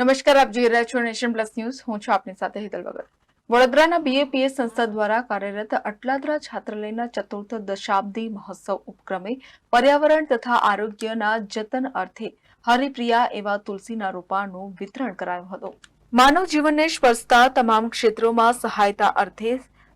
નમસ્કાર, આપ જોઈ રહ્યા છો નેશન પ્લસ ન્યૂઝ. હું છું આપની સાથે હિતલ વગર વડોદરાના બીએપીએસ સંસ્થા દ્વારા કાર્યરત અટલાદરા છાત્રાલયના ચતુર્થ દશાબ્દી મહોત્સવ ઉપક્રમે પર્યાવરણ તથા આરોગ્યના જતન અર્થે હરિપ્રિયા એવા તુલસીના રોપાનું વિતરણ કરાયું હતું. માનવ જીવનને સ્પર્શતા તમામ ક્ષેત્રોમાં સહાયતા અર્થે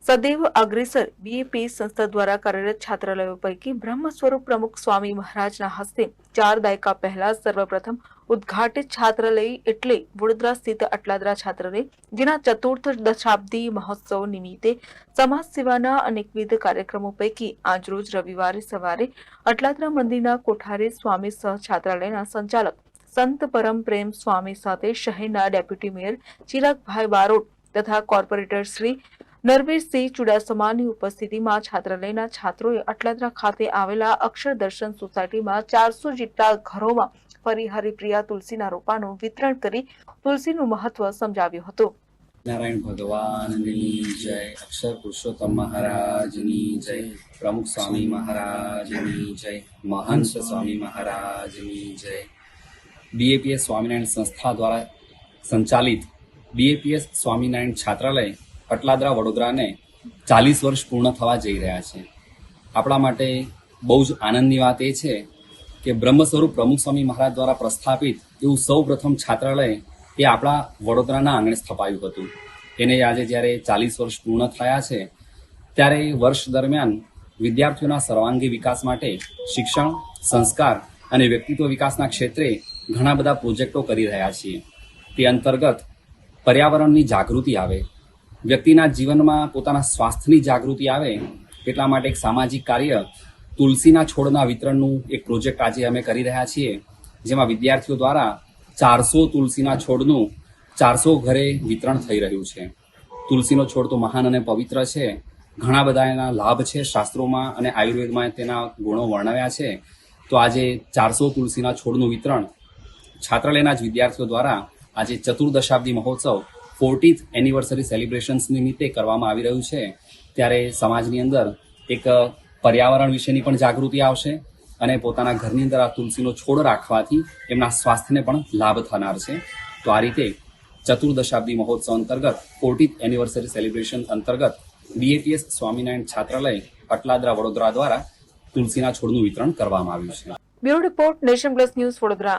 સદૈવ અગ્રેસર બીએપી સંસ્થા દ્વારા કાર્યરત છાત્રાલયો પૈકી બ્રહ્મ સ્વરૂપ પ્રમુખ સ્વામી મહારાજના હસ્તે ચાર દાયકા પહેલા સર્વપ્રથમ ઉદ્ઘાટિત છાત્રાલય એટલે વડોદરા સ્થિત અટલાદરા છાત્રાલય, જેના ચતુર્થ દશાબ્દી મહોત્સવ નિમિત્તે સમાજ સેવાના અનેકવિધ કાર્યક્રમો પૈકી આજરોજ રવિવારે સવારે અટલાદરા મંદિરના કોઠારે સ્વામી સહ છાત્રાલયના સંચાલક સંત પરમ પ્રેમ સ્વામી સાથે શહેરના ડેપ્યુટી મેયર ચિરાગભાઈ બારોટ તથા કોર્પોરેટર શ્રી નરવીરસિંહ ચુડાસમાની ઉપસ્થિતિમાં છાત્રાલયના છાત્રોએ અટલાદરા ખાતે આવેલા અક્ષર દર્શન સોસાયટીમાં ચારસો જેટલા ઘરોમાં ફરી હરિપ્રિયા તુલસીના રોપાનું વિતરણ કરી તુલસીનું મહત્વ સમજાવ્યું હતું. નારાયણ ભગવાનની જય, અક્ષર પુરુષોત્તમ મહારાજની જય, પ્રમુખ સ્વામી મહારાજની જય મહંસ સ્વામી મહારાજની જય. બીએપીએસ સ્વામિનારાયણ સંસ્થા દ્વારા સંચાલિત બીએપીએસ સ્વામિનારાયણ છાત્રાલય અટલાદરા વડોદરાને ચાલીસ વર્ષ પૂર્ણ થવા જઈ રહ્યા છે. આપણા માટે બહુ જ આનંદની વાત એ છે કે બ્રહ્મ સ્વરૂપ પ્રમુખ સ્વામી મહારાજ દ્વારા પ્રસ્થાપિત એવું સૌ પ્રથમ છાત્રાલય એ આપણા વડોદરાના આંગણે સ્થપાયું હતું. એને આજે જ્યારે ચાલીસ વર્ષ પૂર્ણ થયા છે, ત્યારે વર્ષ દરમિયાન વિદ્યાર્થીઓના સર્વાંગી વિકાસ માટે શિક્ષણ, સંસ્કાર અને વ્યક્તિત્વ વિકાસના ક્ષેત્રે ઘણા બધા પ્રોજેક્ટો કરી રહ્યા છીએ. તે અંતર્ગત પર્યાવરણની જાગૃતિ આવે વ્યક્તિના જીવનમાં પોતાના સ્વાસ્થ્યની જાગૃતિ આવે એટલા માટે એક સામાજિક કાર્ય તુલસીના છોડના વિતરણનું એક પ્રોજેક્ટ આજે અમે કરી રહ્યા છીએ, જેમાં વિદ્યાર્થીઓ દ્વારા ચારસો તુલસીના છોડનું ચારસો ઘરે વિતરણ થઈ રહ્યું છે. તુલસીનો છોડ તો મહાન અને પવિત્ર છે. ઘણા બધા એના લાભ છે શાસ્ત્રોમાં અને આયુર્વેદમાં તેના ગુણો વર્ણવ્યા છે. તો આજે ચારસો તુલસીના છોડનું વિતરણ છાત્રાલયના જ વિદ્યાર્થીઓ દ્વારા આજે ચતુર્દશાબ્દી મહોત્સવ ફોર્ટીથ એનિવર્સરી સેલિબ્રેશન્સ નિમિત્તે કરવામાં આવી રહ્યું છે. ત્યારે સમાજની અંદર એક પર્યાવરણ વિશેની પણ જાગૃતિ આવશે અને પોતાના ઘરની અંદર આ તુલસીનો છોડ રાખવાથી એમના સ્વાસ્થ્યને પણ લાભ થનાર છે. તો આ રીતે ચતુર્દશાબ્દી મહોત્સવ અંતર્ગત, ફોર્ટીથ એનિવર્સરી સેલિબ્રેશન અંતર્ગત બીએપીએસ સ્વામિનારાયણ છાત્રાલય પટલાદરા વડોદરા દ્વારા તુલસીના છોડનું વિતરણ કરવામાં આવ્યું છે. Bureau report nation plus news Vadodara.